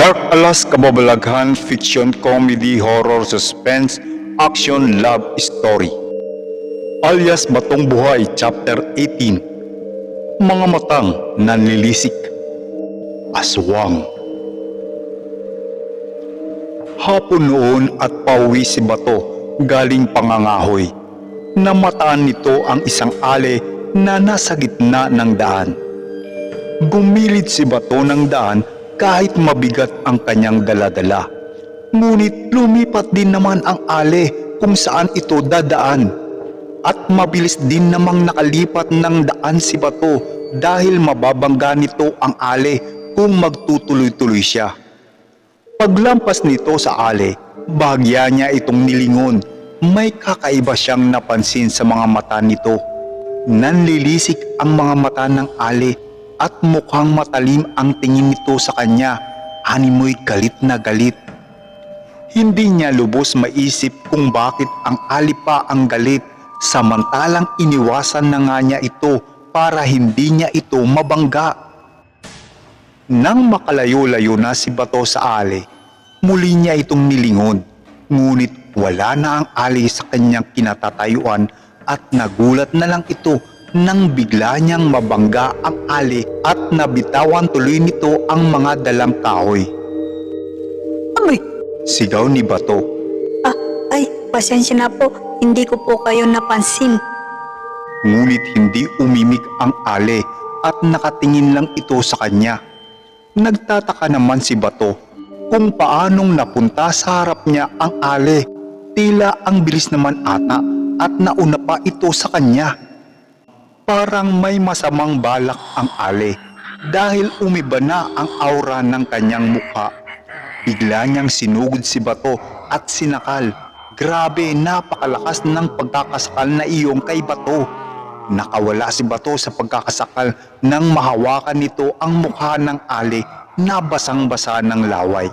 Dark Alas Kababalaghan Fiction Comedy Horror Suspense Action Love Story alias Batong Buhay Chapter 18 Mga Matang Nanlilisik Aswang Hapon noon at pauwi si Bato galing pangangahoy. Namataan nito ang isang ale na nasa gitna ng daan. Gumilid si Bato ng daan kahit mabigat ang kanyang daladala. Ngunit lumipat din naman ang ale kung saan ito dadaan. At mabilis din namang nakalipat ng daan si Bato dahil mababangga nito ang ale kung magtutuloy-tuloy siya. Paglampas nito sa ale, bahagya niya itong nilingon. May kakaiba siyang napansin sa mga mata nito. Nanlilisik ang mga mata ng ale at mukhang matalim ang tingin nito sa kanya. Animoy galit na galit. Hindi niya lubos maisip kung bakit ang ali pa ang galit samantalang iniwasan na nga niya ito para hindi niya ito mabangga. Nang makalayo-layo na si Bato sa ali, muli niya itong nilingon. Ngunit wala na ang ali sa kanyang kinatatayuan at nagulat na lang ito nang bigla niyang mabangga ang ali at nabitawan tuloy nito ang mga dalang kahoy. Amoy! Sigaw ni Bato. Ah, ay, pasensya na po. Hindi ko po kayo napansin. Ngunit hindi umimik ang ale at nakatingin lang ito sa kanya. Nagtataka naman si Bato kung paanong napunta sa harap niya ang ale. Tila ang bilis naman ata at nauna pa ito sa kanya. Parang may masamang balak ang ale dahil umiba na ang aura ng kanyang mukha. Bigla niyang sinugod si Bato at sinakal. Grabe, napakalakas ng pagkakasakal na iyong kay Bato. Nakawala si Bato sa pagkakasakal nang mahawakan nito ang mukha ng ali na basang-basa ng laway.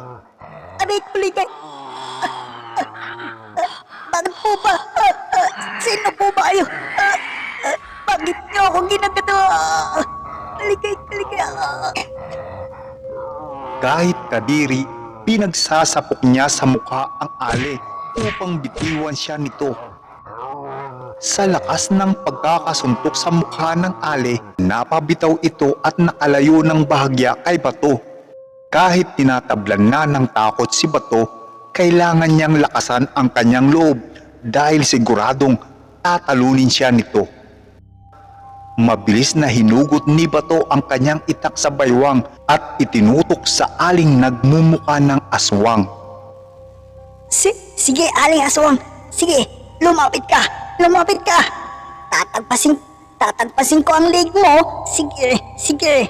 Aray, tuloy kayo. Ah, ah, ah, Bakit po ba? Sino po ba kayo? Bakit niyo ako ginagato? Kaligay, kaligay. Kahit kadiri, pinagsasapok niya sa mukha ang ali upang bitiwan siya nito. Sa lakas ng pagkakasuntok sa mukha ng ali, napabitaw ito at nakalayo ng bahagya kay Bato. Kahit tinatablan na ng takot si Bato, kailangan niyang lakasan ang kanyang loob dahil siguradong tatalunin siya nito. Mabilis na hinugot ni Bato ang kanyang itak sa baywang at itinutok sa aling nagmumuka ng aswang. Si sige, aling aswang. Sige, lumapit ka. Lumapit ka. Tatagpasin, tatagpasin ko ang leg mo. Sige, sige.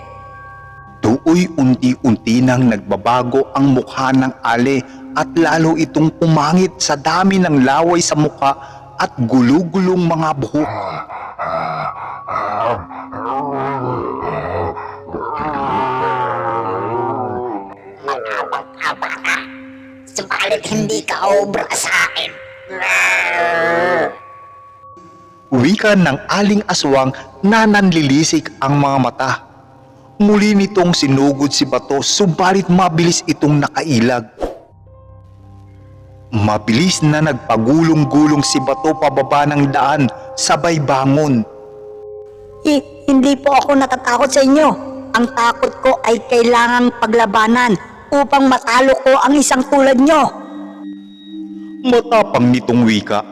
Tuoy unti-unti nang nagbabago ang mukha ng ale at lalo itong pumangit sa dami ng laway sa mukha at gulugulong mga buhok. Subalit hindi ka obra sa akin. Wika ng aling aswang na nanlilisik ang mga mata. Muli nitong sinugod si Bato subalit mabilis itong nakailag. Mabilis na nagpagulong-gulong si Bato pababa ng daan sabay bangon. Eh, hindi po ako natatakot sa inyo. Ang takot ko ay kailangang paglabanan upang matalo ko ang isang tulad nyo. Matapang nitong wika.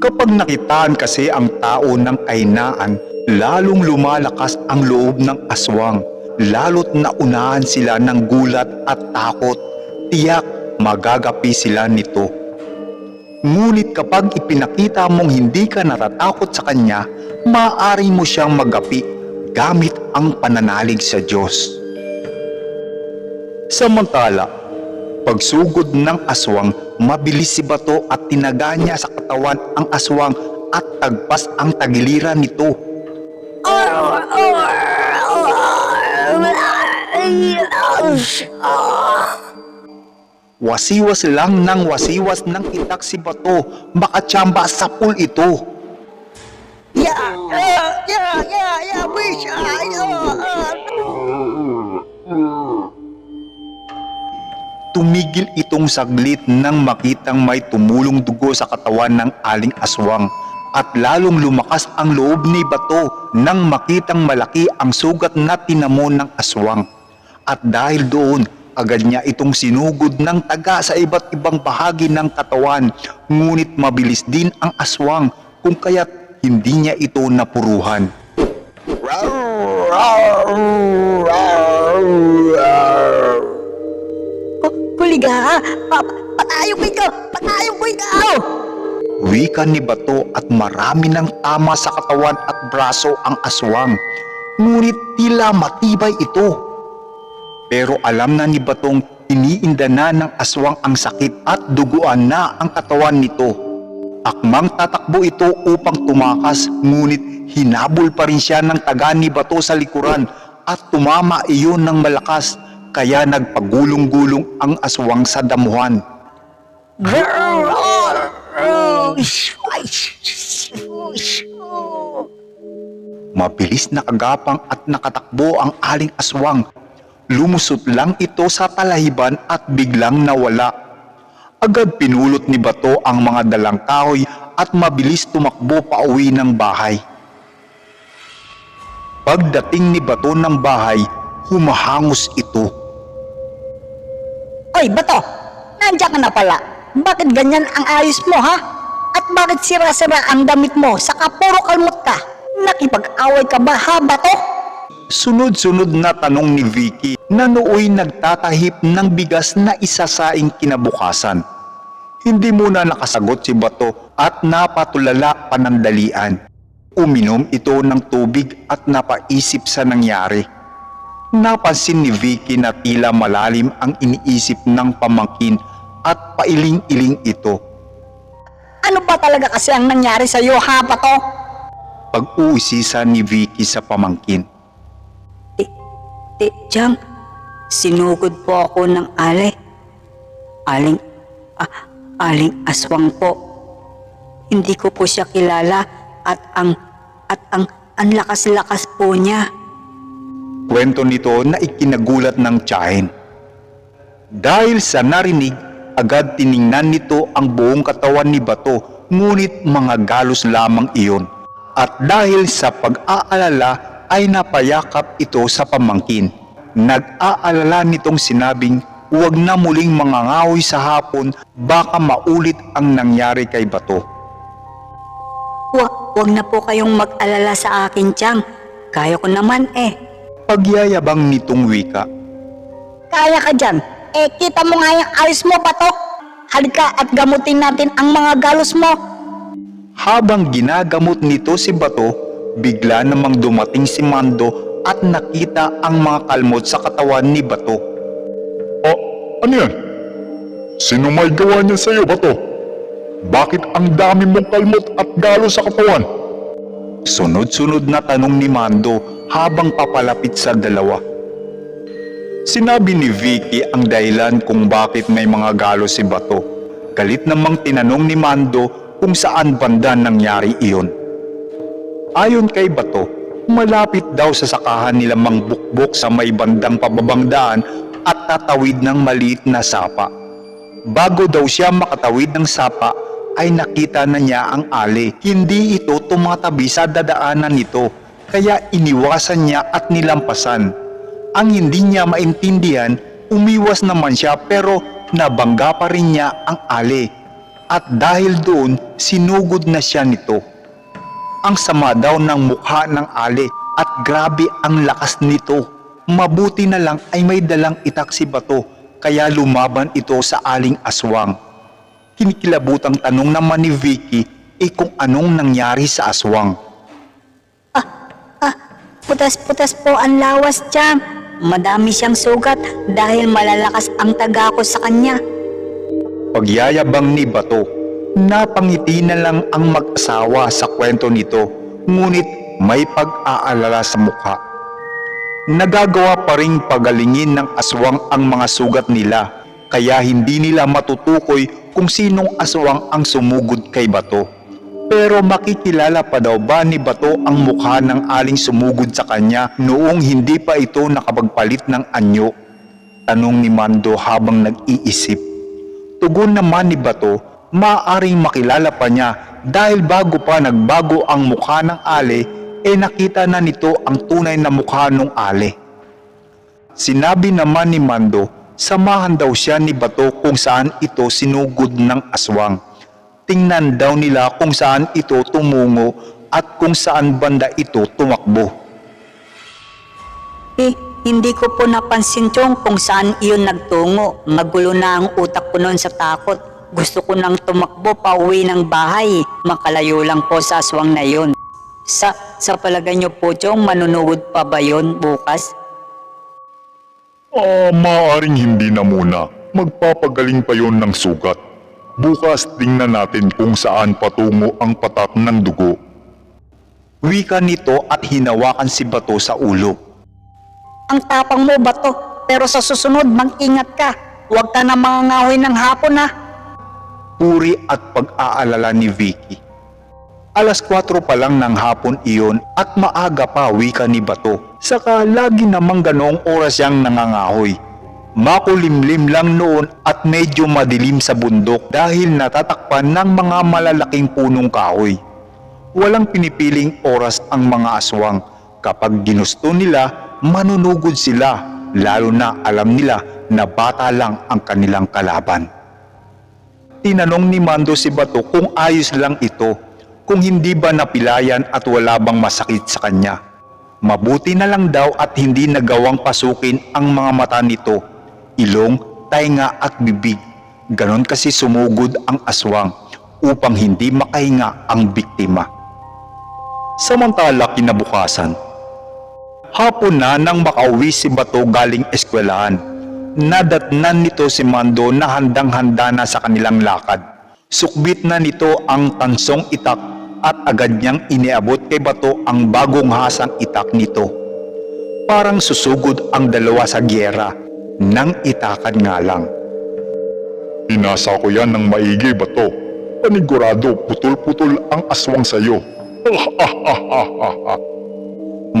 Kapag nakitaan kasi ang tao ng kainaan, lalong lumalakas ang loob ng aswang. Lalo't naunahan sila ng gulat at takot. Tiyak magagapi sila nito. Ngunit kapag ipinakita mong hindi ka natatakot sa kanya, maaari mo siyang magapi gamit ang pananalig sa Diyos. Samantala, Pagsugod ng aswang, mabilis si Bato at tinaga niya sa katawan ang aswang at tagpas ang tagiliran nito. Wasiwas lang ng wasiwas ng itak si Bato, makatsamba sa pool ito. Yeah, yeah, yeah, yeah, yeah, wish, ah, yeah, Tumigil itong saglit nang makitang may tumulong dugo sa katawan ng aling aswang at lalong lumakas ang loob ni Bato nang makitang malaki ang sugat na tinamo ng aswang. At dahil doon, agad niya itong sinugod ng taga sa iba't ibang bahagi ng katawan ngunit mabilis din ang aswang kung kaya't hindi niya ito napuruhan. Kuliga, pa, patayo ko ikaw, patayo ko ikaw! Wika ni Bato at marami ng tama sa katawan at braso ang aswang. Ngunit tila matibay ito. Pero alam na ni Batong iniinda na ng aswang ang sakit at duguan na ang katawan nito. Akmang tatakbo ito upang tumakas ngunit hinabol pa rin siya ng taga ni Bato sa likuran at tumama iyon ng malakas kaya nagpagulong-gulong ang aswang sa damuhan. Mabilis na kagapang at nakatakbo ang aling aswang. Lumusot lang ito sa talahiban at biglang nawala. Agad pinulot ni Bato ang mga dalang kahoy at mabilis tumakbo pa uwi ng bahay. Pagdating ni Bato ng bahay, humahangos ito. Oy, Bato! Nandiyan ka na pala. Bakit ganyan ang ayos mo, ha? At bakit sira-sira ang damit mo? Saka puro kalmot ka. Nakipag-away ka ba, ha, Bato? Sunod-sunod na tanong ni Vicky na nooy nagtatahip ng bigas na isasaing kinabukasan. Hindi muna nakasagot si Bato at napatulala panandalian. Uminom ito ng tubig at napaisip sa nangyari. Napansin ni Vicky na tila malalim ang iniisip ng pamangkin at pailing-iling ito. Ano ba talaga kasi ang nangyari sa iyo, ha, Bato? Pag-uusisa ni Vicky sa pamangkin. Jang, sinugod po ako ng ale. Aling, ah, aling aswang po. Hindi ko po siya kilala at ang, at ang, ang lakas-lakas po niya. Kwento nito na ikinagulat ng tiyahin. Dahil sa narinig, agad tiningnan nito ang buong katawan ni Bato, ngunit mga galos lamang iyon. At dahil sa pag-aalala ay napayakap ito sa pamangkin. Nag-aalala nitong sinabing huwag na muling mangangahoy sa hapon baka maulit ang nangyari kay Bato. Wa, wag na po kayong mag-alala sa akin, Chang. Kaya ko naman eh. Pagyayabang nitong wika, Kaya ka dyan. Eh, kita mo nga yung ayos mo, Bato. Halika at gamutin natin ang mga galos mo. Habang ginagamot nito si Bato, bigla namang dumating si Mando at nakita ang mga kalmot sa katawan ni Bato. Ah, ano yan? Sino may gawa niyan sa'yo, Bato? Bakit ang dami mong kalmot at galo sa katawan? Sunod-sunod na tanong ni Mando habang papalapit sa dalawa. Sinabi ni Vicky ang dahilan kung bakit may mga galo si Bato. Galit namang tinanong ni Mando kung saan banda nangyari iyon. Ayon kay Bato, malapit daw sa sakahan nila mangbukbok sa may bandang pababang daan at tatawid ng maliit na sapa. Bago daw siya makatawid ng sapa, ay nakita na niya ang ali. Hindi ito tumatabi sa dadaanan nito, kaya iniwasan niya at nilampasan. Ang hindi niya maintindihan, umiwas naman siya pero nabangga pa rin niya ang ali. At dahil doon, sinugod na siya nito. Ang sama daw ng mukha ng ali at grabe ang lakas nito. Mabuti na lang ay may dalang itak si Bato kaya lumaban ito sa aling aswang. Kinikilabutang tanong naman ni Vicky eh kung anong nangyari sa aswang. Putas-putas po ang lawas, Chang. madami siyang sugat dahil malalakas ang taga ko sa kanya. Pagyayabang ni Bato, napangiti na lang ang mag-asawa sa kwento nito, ngunit may pag-aalala sa mukha. Nagagawa pa ring pagalingin ng aswang ang mga sugat nila, kaya hindi nila matutukoy kung sinong aswang ang sumugod kay Bato. Pero makikilala pa daw ba ni Bato ang mukha ng aling sumugod sa kanya noong hindi pa ito nakapagpalit ng anyo? Tanong ni Mando habang nag-iisip. Tugon naman ni Bato, maaaring makilala pa niya dahil bago pa nagbago ang mukha ng ale, eh nakita na nito ang tunay na mukha ng ale. Sinabi naman ni Mando, samahan daw siya ni Bato kung saan ito sinugod ng aswang. Tingnan daw nila kung saan ito tumungo at kung saan banda ito tumakbo. Eh, hindi ko po napansin chong kung saan iyon nagtungo. Magulo na ang utak ko noon sa takot. Gusto ko nang tumakbo pa uwi ng bahay. Makalayo lang po sa aswang na yun. Sa, sa palagay niyo po chong manunuhod pa ba yun bukas? Ah, maaaring hindi na muna. Magpapagaling pa yon ng sugat. Bukas tingnan natin kung saan patungo ang patak ng dugo. Wika nito at hinawakan si Bato sa ulo. Ang tapang mo ba to? Pero sa susunod, mag-ingat ka. Huwag ka na mangangahoy ng hapon ha. Puri at pag-aalala ni Vicky. Alas 4 pa lang ng hapon iyon at maaga pa wika ni Bato. Saka lagi namang ganoong oras siyang nangangahoy. Makulimlim lang noon at medyo madilim sa bundok dahil natatakpan ng mga malalaking punong kahoy. Walang pinipiling oras ang mga aswang. Kapag ginusto nila, manunugod sila, lalo na alam nila na bata lang ang kanilang kalaban. Tinanong ni Mando si Bato kung ayos lang ito, kung hindi ba napilayan at wala bang masakit sa kanya. Mabuti na lang daw at hindi nagawang pasukin ang mga mata nito, ilong, tainga at bibig. Ganon kasi sumugod ang aswang upang hindi makahinga ang biktima. Samantala kinabukasan, hapon na nang makauwi si Bato galing eskwelahan. Nadatnan nito si Mando na handang-handa na sa kanilang lakad. Sukbit na nito ang tansong itak at agad niyang iniabot kay Bato ang bagong hasang itak nito. Parang susugod ang dalawa sa gyera, nang itakan nga lang. Pinasa ko yan ng maigi bato. Panigurado putol-putol ang aswang sayo.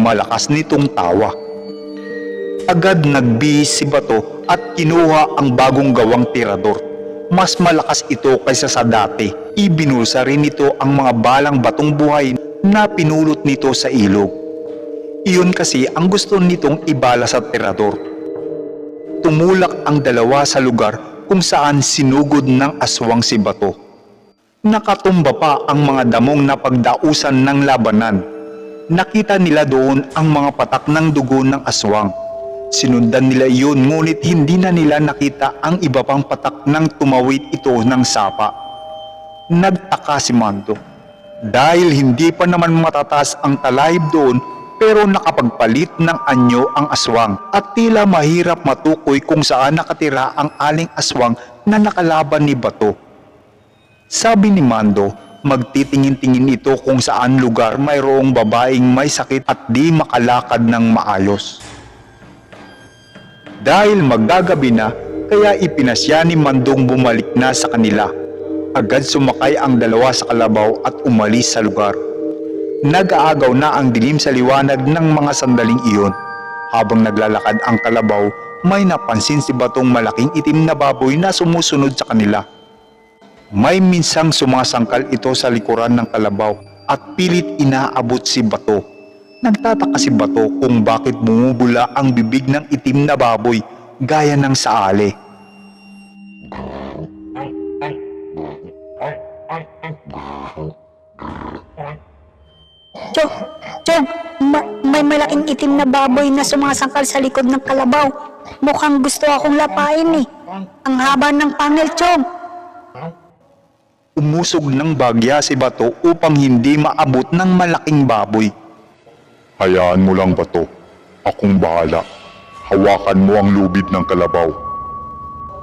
Malakas nitong tawa. Agad nagbihis si Bato at kinuha ang bagong gawang tirador. Mas malakas ito kaysa sa dati. Ibinulsa rin nito ang mga balang batong buhay na pinulot nito sa ilog. Iyon kasi ang gusto nitong ibala sa tirador. Tumulak ang dalawa sa lugar kung saan sinugod ng aswang si Bato. Nakatumba pa ang mga damong na pagdausan ng labanan. Nakita nila doon ang mga patak ng dugo ng aswang. Sinundan nila iyon ngunit hindi na nila nakita ang iba pang patak nang tumawid ito ng sapa. Nagtaka si Mando. Dahil hindi pa naman matataas ang talahib doon pero nakapagpalit ng anyo ang aswang at tila mahirap matukoy kung saan nakatira ang aling aswang na nakalaban ni Bato. Sabi ni Mando, magtitingin-tingin ito kung saan lugar mayroong babaeng may sakit at di makalakad ng maayos. Dahil magagabi na, kaya ipinasya ni Mandong bumalik na sa kanila. Agad sumakay ang dalawa sa kalabaw at umalis sa lugar. Nag-aagaw na ang dilim sa liwanag ng mga sandaling iyon. Habang naglalakad ang kalabaw, may napansin si Batong malaking itim na baboy na sumusunod sa kanila. May minsang sumasangkal ito sa likuran ng kalabaw at pilit inaabot si Bato. Nagtataka si Bato kung bakit bumubula ang bibig ng itim na baboy gaya ng saali. Chong, Chong, ma- may malaking itim na baboy na sumasangkal sa likod ng kalabaw. Mukhang gusto akong lapain eh. Ang haba ng pangil, Chong. Umusog ng bagya si Bato upang hindi maabot ng malaking baboy. Hayaan mo lang bato. Akong bahala. Hawakan mo ang lubid ng kalabaw.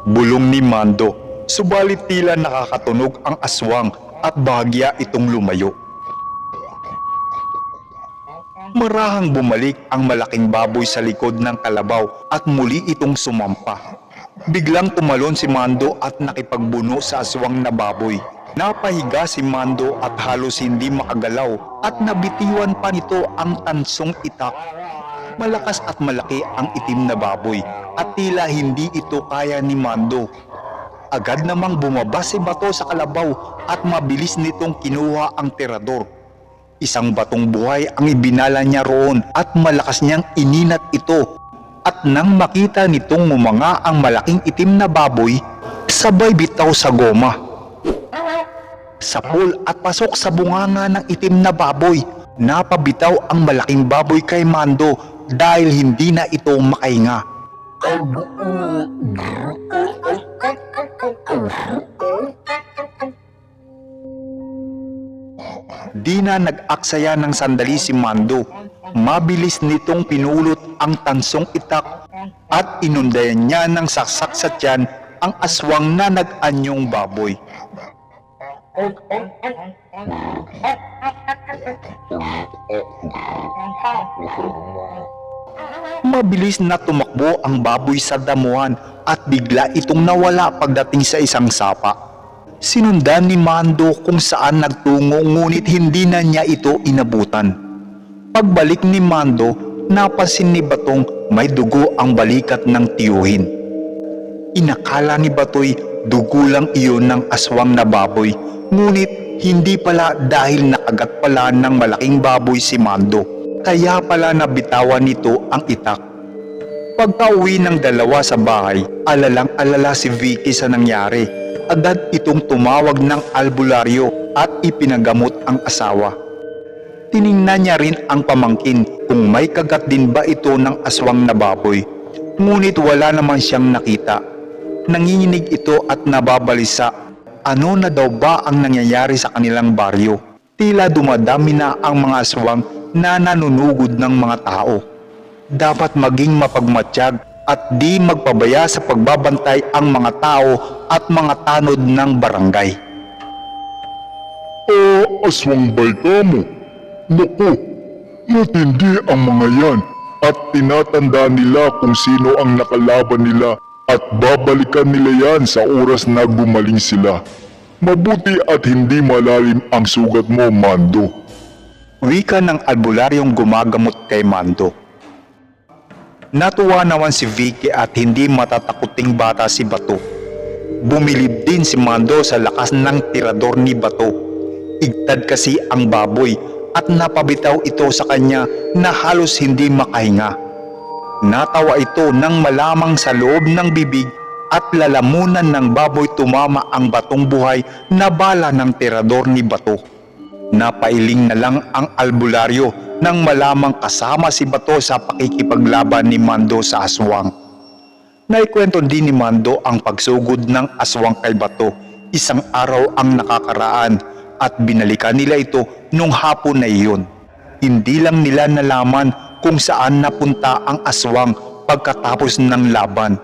Bulong ni Mando, subalit tila nakakatunog ang aswang at bahagya itong lumayo. Marahang bumalik ang malaking baboy sa likod ng kalabaw at muli itong sumampa. Biglang tumalon si Mando at nakipagbuno sa aswang na baboy. Napahiga si Mando at halos hindi makagalaw at nabitiwan pa nito ang tansong itak. Malakas at malaki ang itim na baboy at tila hindi ito kaya ni Mando. Agad namang bumaba si Bato sa kalabaw at mabilis nitong kinuha ang tirador. Isang batong buhay ang ibinala niya roon at malakas niyang ininat ito. At nang makita nitong mumanga ang malaking itim na baboy, sabay bitaw sa goma. Sapol at pasok sa bunganga ng itim na baboy. Napabitaw ang malaking baboy kay Mando dahil hindi na ito makahinga. Di na nag-aksaya ng sandali si Mando. Mabilis nitong pinulot ang tansong itak at inundayan niya ng saksak sa tiyan ang aswang na nag-anyong baboy. Mabilis na tumakbo ang baboy sa damuhan at bigla itong nawala pagdating sa isang sapa. Sinundan ni Mando kung saan nagtungo ngunit hindi na niya ito inabutan. Pagbalik ni Mando, napansin ni Batong may dugo ang balikat ng tiyuhin. Inakala ni Batoy dugo lang iyon ng aswang na baboy, ngunit hindi pala dahil nakagat pala ng malaking baboy si Mando, kaya pala nabitawan nito ang itak. Pagka-uwi ng dalawa sa bahay, alalang alala si Vicky sa nangyari. Agad itong tumawag ng albularyo at ipinagamot ang asawa. Tiningnan niya rin ang pamangkin kung may kagat din ba ito ng aswang na baboy. Ngunit wala naman siyang nakita. Nanginginig ito at nababalisa. Ano na daw ba ang nangyayari sa kanilang baryo? Tila dumadami na ang mga aswang na nanunugod ng mga tao. Dapat maging mapagmatsyag at di magpabaya sa pagbabantay ang mga tao at mga tanod ng barangay. Ah, aswang bay ka mo. Naku, matindi ang mga yan at tinatanda nila kung sino ang nakalaban nila at babalikan nila yan sa oras na gumaling sila. Mabuti at hindi malalim ang sugat mo, Mando. Wika ng albularyong gumagamot kay Mando. Natuwa naman si Vicky at hindi matatakuting bata si Bato. Bumilib din si Mando sa lakas ng tirador ni Bato. Igtad kasi ang baboy at napabitaw ito sa kanya na halos hindi makahinga. Natawa ito nang malamang sa loob ng bibig at lalamunan ng baboy tumama ang batong buhay na bala ng tirador ni Bato. Napailing na lang ang albularyo nang malamang kasama si Bato sa pakikipaglaban ni Mando sa aswang. Naikwento din ni Mando ang pagsugod ng aswang kay Bato. Isang araw ang nakakaraan at binalikan nila ito nung hapon na iyon. Hindi lang nila nalaman kung saan napunta ang aswang pagkatapos ng laban.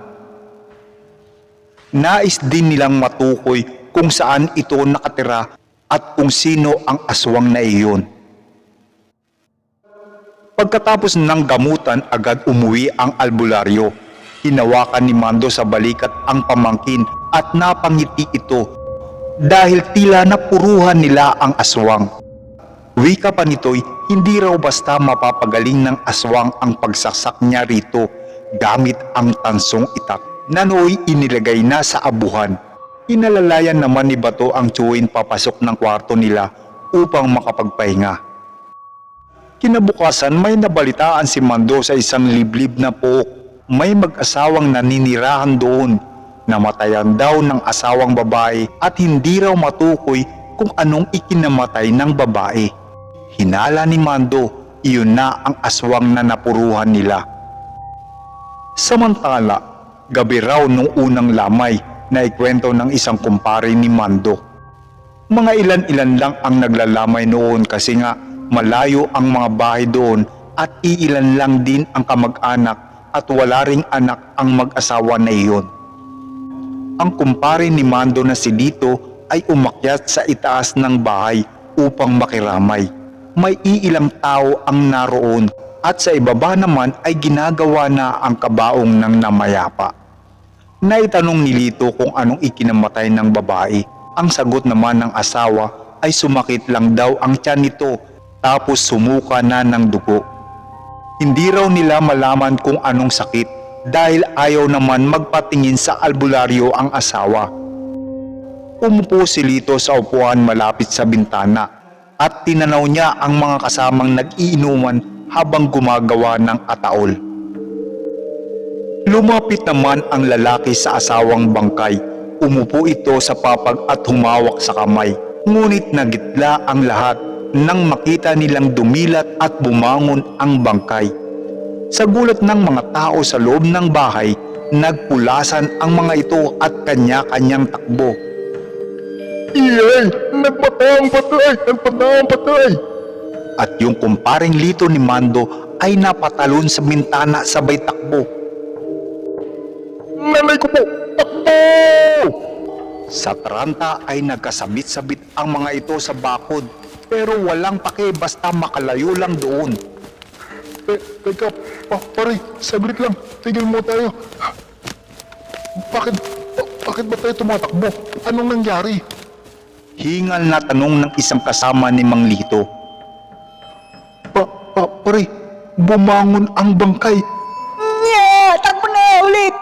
Nais din nilang matukoy kung saan ito nakatira at kung sino ang aswang na iyon. Pagkatapos ng gamutan agad umuwi ang albularyo. Hinawakan ni Mando sa balikat ang pamangkin at napangiti ito dahil tila napuruhan nila ang aswang. Wika pa nito'y hindi raw basta mapapagaling ng aswang ang pagsaksak niya rito gamit ang tansong itak na inilagay na sa abuhan. Inalalayan naman ni Bato ang tsuwin papasok ng kwarto nila upang makapagpahinga. Kinabukasan may nabalitaan si Mando sa isang liblib na pook. May mag-asawang naninirahan doon. Namatayan daw ng asawang babae at hindi raw matukoy kung anong ikinamatay ng babae. Hinala ni Mando, iyon na ang aswang na napuruhan nila. Samantala, gabi raw nung unang lamay na ikwento ng isang kumpare ni Mando. Mga ilan-ilan lang ang naglalamay noon kasi nga malayo ang mga bahay doon at iilan lang din ang kamag-anak at wala ring anak ang mag-asawa na iyon. Ang kumpare ni Mando na si Lito ay umakyat sa itaas ng bahay upang makiramay. May iilang tao ang naroon at sa ibaba naman ay ginagawa na ang kabaong ng namayapa. Naitanong ni Lito kung anong ikinamatay ng babae. Ang sagot naman ng asawa ay sumakit lang daw ang tiyan nito tapos sumuka na ng dugo. Hindi raw nila malaman kung anong sakit dahil ayaw naman magpatingin sa albularyo ang asawa. Umupo si Lito sa upuan malapit sa bintana at tinanaw niya ang mga kasamang nag-iinuman habang gumagawa ng ataol. Lumapit naman ang lalaki sa asawang bangkay. Umupo ito sa papag at humawak sa kamay. Ngunit nagitla ang lahat nang makita nilang dumilat at bumangon ang bangkay. Sa gulat ng mga tao sa loob ng bahay, nagpulasan ang mga ito at kanya-kanyang takbo. Iyay! Nagpatay ang patay! Nagpatay ang patay! At yung kumparing lito ni Mando ay napatalon sa bintana sabay takbo. Nanay ko po! Takbo! Sa taranta ay nagkasabit-sabit ang mga ito sa bakod pero walang pake basta makalayo lang doon. Eh, teka, pa, pare, saglit lang. Tigil mo tayo. Bakit, ba- bakit ba tayo tumatakbo? Anong nangyari? Hingal na tanong ng isang kasama ni Mang Lito. Pa, pa, pare, bumangon ang bangkay. Nya! Takbo na ulit!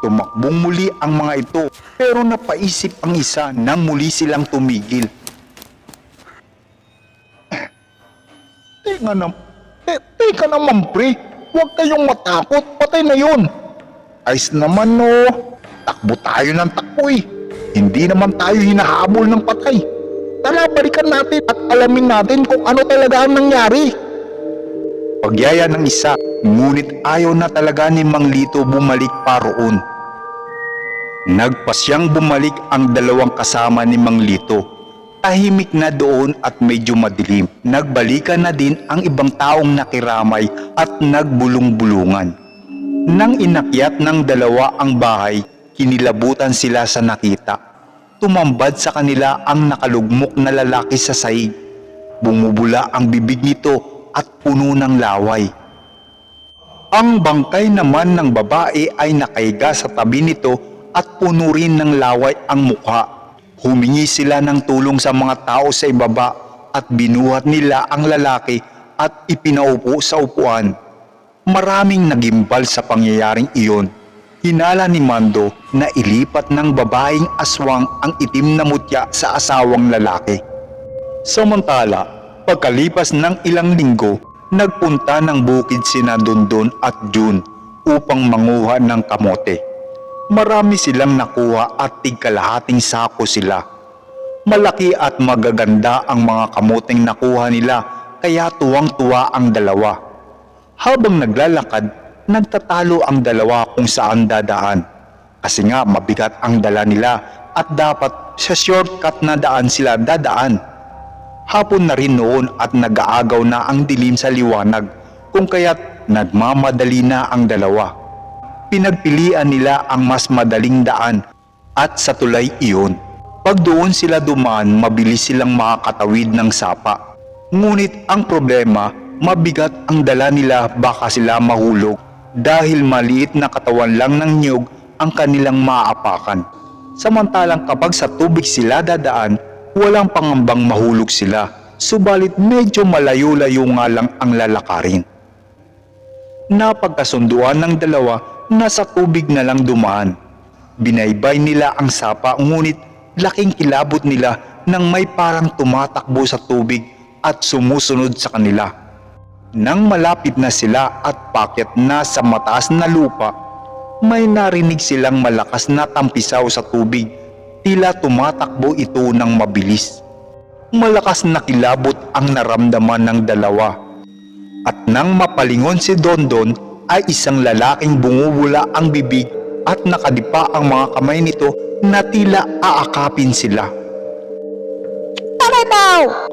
Tumakbong muli ang mga ito pero napaisip ang isa nang muli silang tumigil. Teka na, te, teka naman pre. Huwag kayong matakot. Patay na yun. Ayos naman no. Takbo tayo ng takbo eh. Hindi naman tayo hinahabol ng patay. Tara, balikan natin at alamin natin kung ano talaga ang nangyari. Pagyaya ng isa, ngunit ayaw na talaga ni Mang Lito bumalik pa roon. Nagpasyang bumalik ang dalawang kasama ni Mang Lito. Tahimik na doon at medyo madilim. Nagbalikan na din ang ibang taong nakiramay at nagbulong-bulungan. Nang inakyat ng dalawa ang bahay, kinilabutan sila sa nakita. Tumambad sa kanila ang nakalugmok na lalaki sa saig. Bumubula ang bibig nito at puno ng laway. Ang bangkay naman ng babae ay nakaiga sa tabi nito at puno rin ng laway ang mukha. Humingi sila ng tulong sa mga tao sa ibaba at binuhat nila ang lalaki at ipinaupo sa upuan. Maraming nagimbal sa pangyayaring iyon. Hinala ni Mando na ilipat ng babaeng aswang ang itim na mutya sa asawang lalaki. Samantala, pagkalipas ng ilang linggo, nagpunta ng bukid sina Dondon at June upang manguha ng kamote. Marami silang nakuha at tigkalahating sako sila. Malaki at magaganda ang mga kamoteng nakuha nila kaya tuwang-tuwa ang dalawa. Habang naglalakad, nagtatalo ang dalawa kung saan dadaan. Kasi nga mabigat ang dala nila at dapat sa shortcut na daan sila dadaan. Hapon na rin noon at nag-aagaw na ang dilim sa liwanag kung kaya't nagmamadali na ang dalawa. Pinagpilian nila ang mas madaling daan at sa tulay iyon. Pag doon sila dumaan, mabilis silang makakatawid ng sapa. Ngunit ang problema, mabigat ang dala nila baka sila mahulog dahil maliit na katawan lang ng niyog ang kanilang maaapakan. Samantalang kapag sa tubig sila dadaan, walang pangambang mahulog sila. Subalit medyo malayo-layo nga lang ang lalakarin. Napagkasunduan ng dalawa na sa tubig na lang dumaan. Binaybay nila ang sapa ngunit laking kilabot nila nang may parang tumatakbo sa tubig at sumusunod sa kanila. Nang malapit na sila at paket na sa mataas na lupa, may narinig silang malakas na tampisaw sa tubig. Tila tumatakbo ito ng mabilis. Malakas na kilabot ang naramdaman ng dalawa. At nang mapalingon si Dondon ay isang lalaking bumubula ang bibig at nakadipa ang mga kamay nito na tila aakapin sila. Tara daw!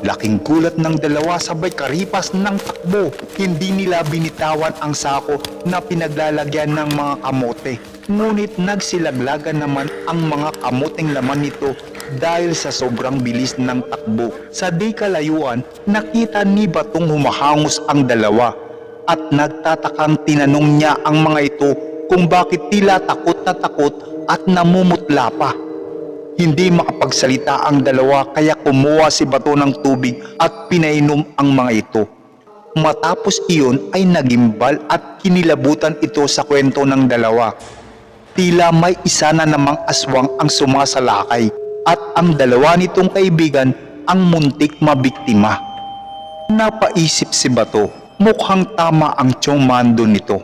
Laking gulat ng dalawa sabay karipas ng takbo. Hindi nila binitawan ang sako na pinaglalagyan ng mga kamote. Ngunit nagsilaglagan naman ang mga kamoteng laman nito dahil sa sobrang bilis ng takbo. Sa di kalayuan, nakita ni Batong humahangos ang dalawa at nagtatakang tinanong niya ang mga ito kung bakit tila takot na takot at namumutla pa. Hindi makapagsalita ang dalawa kaya kumuha si Bato ng tubig at pinainom ang mga ito. Matapos iyon ay nagimbal at kinilabutan ito sa kwento ng dalawa. Tila may isa na namang aswang ang sumasalakay at ang dalawa nitong kaibigan ang muntik mabiktima. Napaisip si Bato, mukhang tama ang tiyong mando nito.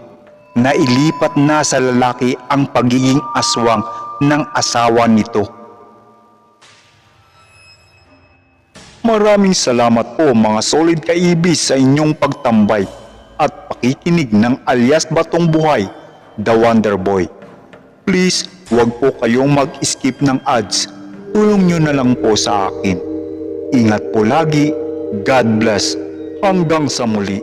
Nailipat na sa lalaki ang pagiging aswang ng asawa nito. Maraming salamat po mga solid kaibis sa inyong pagtambay at pakikinig ng alias Batong Buhay, The Wonder Boy. Please, huwag po kayong mag-skip ng ads. Tulong nyo na lang po sa akin. Ingat po lagi. God bless. Hanggang sa muli.